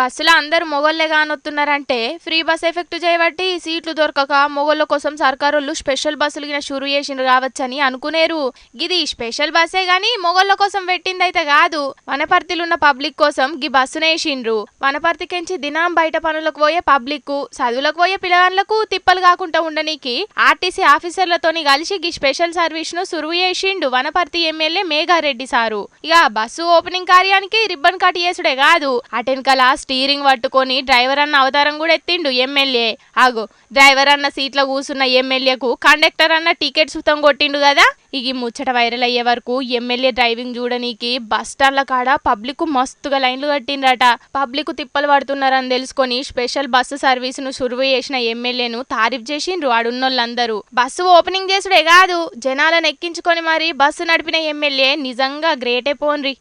బస్సులో అందరు మొగోళ్ళే కానొస్తున్నారంటే ఫ్రీ బస్ ఎఫెక్ట్ చేయబట్టి సీట్లు దొరకక మొగోళ్ళ కోసం సర్కారోళ్ళు స్పెషల్ బస్సులు గిన షురు చేసిండ్రు కావచ్చని అనుకునేరు. గిది స్పెషల్ బస్సే గాని మొగోళ్ళ కోసం పెట్టిందైతే కాదు వనపర్తిలో ఉన్న పబ్లిక్ కోసం గి బస్సును వేసిండ్రు. వనపర్తికెంచి దినం బయట పనులకు పోయే పబ్లిక్ చదువులకు పోయే పిల్లగాళ్ళకు తిప్పలు కాకుండా ఉండనీకి ఆర్టీసీ ఆఫీసర్లతోని కలిసి గి స్పెషల్ సర్వీస్ను సురువు చేసిండు వనపర్తి ఎమ్మెల్యే మేఘారెడ్డి సారు. ఇక బస్సు ఓపెనింగ్ కార్యానికి రిబ్బన్ కట్ చేసుడే కాదు అటెనకల స్టీరింగ్ పట్టుకొని డ్రైవర్ అన్న అవతారం కూడా ఎత్తిండు ఎమ్మెల్యే. ఆగు డ్రైవర్ అన్న సీట్లో కూసున్న ఎమ్మెల్యేకు కండక్టర్ అన్న టికెట్ సుతం కొట్టిండు కదా? ఇక ఈ ముచ్చట వైరల్ అయ్యే వరకు ఎమ్మెల్యే డ్రైవింగ్ చూడనీకి బస్ స్టాండ్ల కాడ పబ్లిక్ మస్తుగా లైన్లు కట్టిండ్రట. పబ్లిక్ తిప్పలు పడుతున్నారని తెలుసుకొని స్పెషల్ బస్సు సర్వీసును సురువు చేసిన ఎమ్మెల్యేను తారీఫ్ చేసిండ్రు ఆడున్నోళ్ళందరూ. బస్సు ఓపెనింగ్ చేసుడే కాదు జనాలను ఎక్కించుకొని మరి బస్సు నడిపిన ఎమ్మెల్యే నిజంగా గ్రేటే పోన్రి.